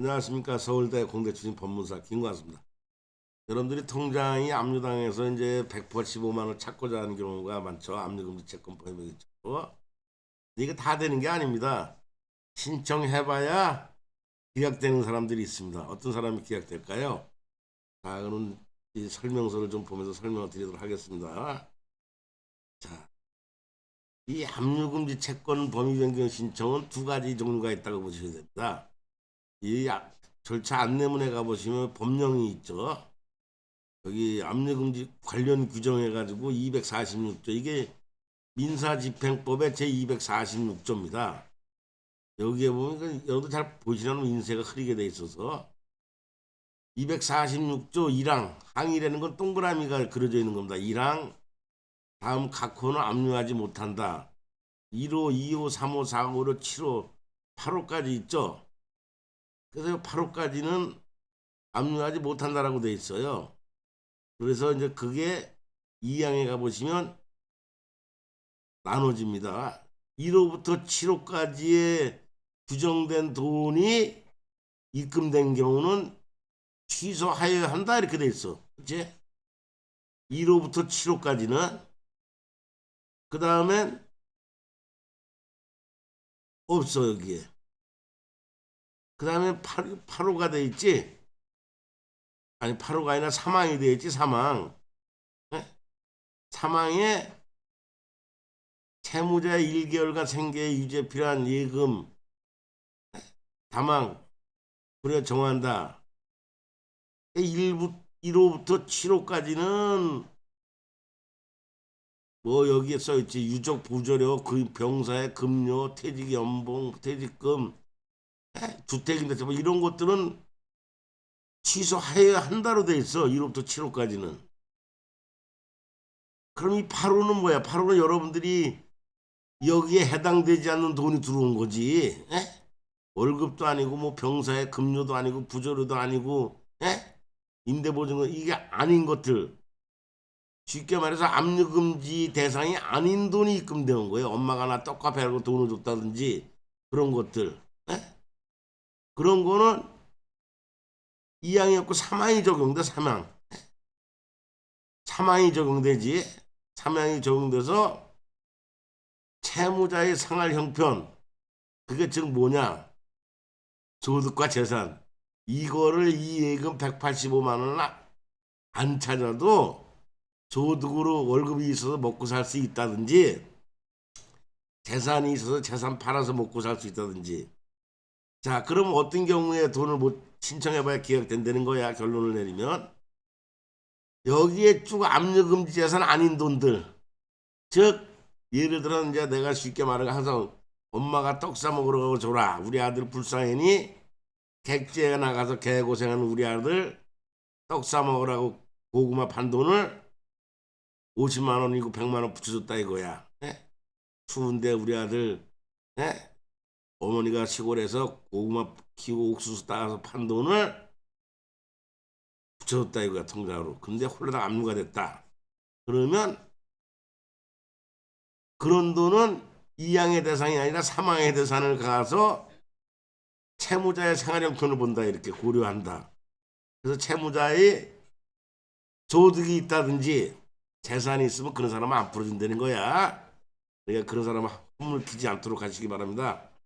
안녕하십니까 서울대 공대 출신 법문사 김관수입니다. 여러분들이 통장이 압류당해서 이제 185만 원 찾고자 하는 경우가 많죠. 압류금지 채권법에 있죠. 이게 다 되는 게 아닙니다. 신청해봐야 기각되는 사람들이 있습니다. 어떤 사람이 기각될까요? 자, 그럼 이 설명서를 좀 보면서 설명을 드리도록 하겠습니다. 자, 이 압류금지 채권 범위 변경 신청은 두 가지 종류가 있다고 보셔야 됩니다. 이 아- 절차 안내문에 가보시면 법령이 있죠. 여기 압류금지 관련 규정해가지고 246조 이게 민사집행법의 제 246조입니다. 여기에 보면 그 여러분들 잘 보시려면 인쇄가 흐리게 돼 있어서 246조 1항 항이라는 건 동그라미가 그려져 있는 겁니다. 1항 다음 각 호는 압류하지 못한다. 1호, 2호, 3호, 4호, 5호, 7호, 8호까지 있죠. 그래서 8호까지는 압류하지 못한다라고 돼 있어요. 그래서 이제 그게 2항에 가보시면 나눠집니다. 1호부터 7호까지의 규정된 돈이 입금된 경우는 취소하여야 한다 이렇게 돼 있어. 그치? 1호부터 7호까지는 그 다음엔 없어 여기에. 그 다음에 8, 8호가 돼 있지? 아니 8호가 아니라 사망이 돼 있지 사망. 예? 사망에 채무자의 1개월간 생계에 유지에 필요한 예금 다망 그래 정한다. 1부, 1호부터 7호까지는 뭐 여기에 써있지 유족 부조료 그 병사의 급료 퇴직 연봉 퇴직금 에? 주택임대차 뭐 이런 것들은 취소해야 한다로 돼 있어 1호부터 7호까지는 그럼 이 8호는 뭐야 8호는 여러분들이 여기에 해당되지 않는 돈이 들어온 거지 에? 월급도 아니고 뭐 병사의 급료도 아니고 부조료도 아니고 에? 임대보증은 이게 아닌 것들 쉽게 말해서 압류금지 대상이 아닌 돈이 입금되는 거예요. 엄마가 나 떡카페라고 돈을 줬다든지 그런 것들. 에? 그런 거는 이항이 없고 사망이 적용돼 사망. 사망이 적용되지. 사망이 적용돼서 채무자의 생활 형편 그게 즉 뭐냐? 소득과 재산 이거를 이 예금 185만 원을 안 찾아도 소득으로 월급이 있어서 먹고 살 수 있다든지 재산이 있어서 재산 팔아서 먹고 살 수 있다든지 자 그럼 어떤 경우에 돈을 못 신청해봐야 기억된다는 거야 결론을 내리면 여기에 쭉 압류금지 재산 아닌 돈들 즉 예를 들어 이제 내가 쉽게 말하면 항상 엄마가 떡 사 먹으러 가고 줘라 우리 아들 불쌍하니 객지에 나가서 개고생하는 우리 아들 떡 사 먹으라고 고구마 판 돈을 50만 원이고 100만 원 붙여줬다 이거야. 예? 추운데 우리 아들 예? 어머니가 시골에서 고구마 키우고 옥수수 따서 판 돈을 붙여줬다 이거야 통장으로. 근데 홀라당 압류가 됐다. 그러면 그런 돈은 이양의 대상이 아니라 사망의 대상을 가서 채무자의 생활형편을 본다 이렇게 고려한다. 그래서 채무자의 소득이 있다든지 재산이 있으면 그런 사람은 안 풀어준다는 거야. 그러니까 그런 사람은 헛물 피지 않도록 하시기 바랍니다.